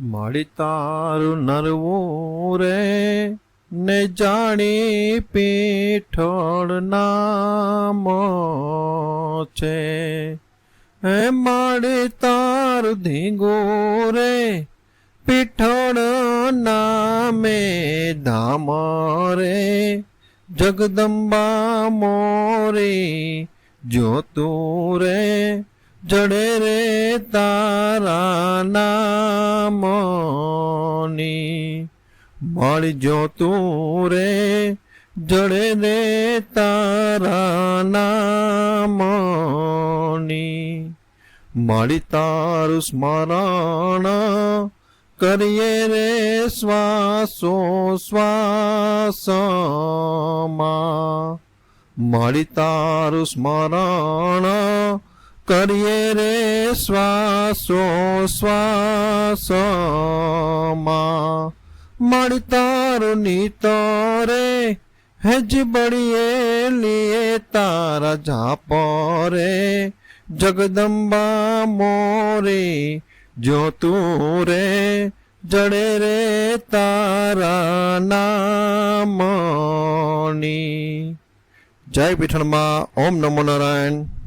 માડી તારું નરવું રે ને જાણી પીઠળ નામ છે. હે માડી તારું ધીંગો રે પીઠળ નામે ધામ રે જગદંબા મોરે જોતું રે જડે રે તારા નામની. મળજો તું રે, જડે રે તારા નામની. મળી તારું સ્મરણ કરીએ રે શ્વાસો શ્વાસમાં. મળી તારું સ્મરણ કરીએ રે શ્વાસો શ્વાસમાં મળી તારું નીતરે, હેજ બળીએ લીએ તારા જાપ રે જગદંબા મોરે, જો તું રે, જડે રે તારા નામની. જય પીઠણમાં, ઓમ નમો નારાયણ.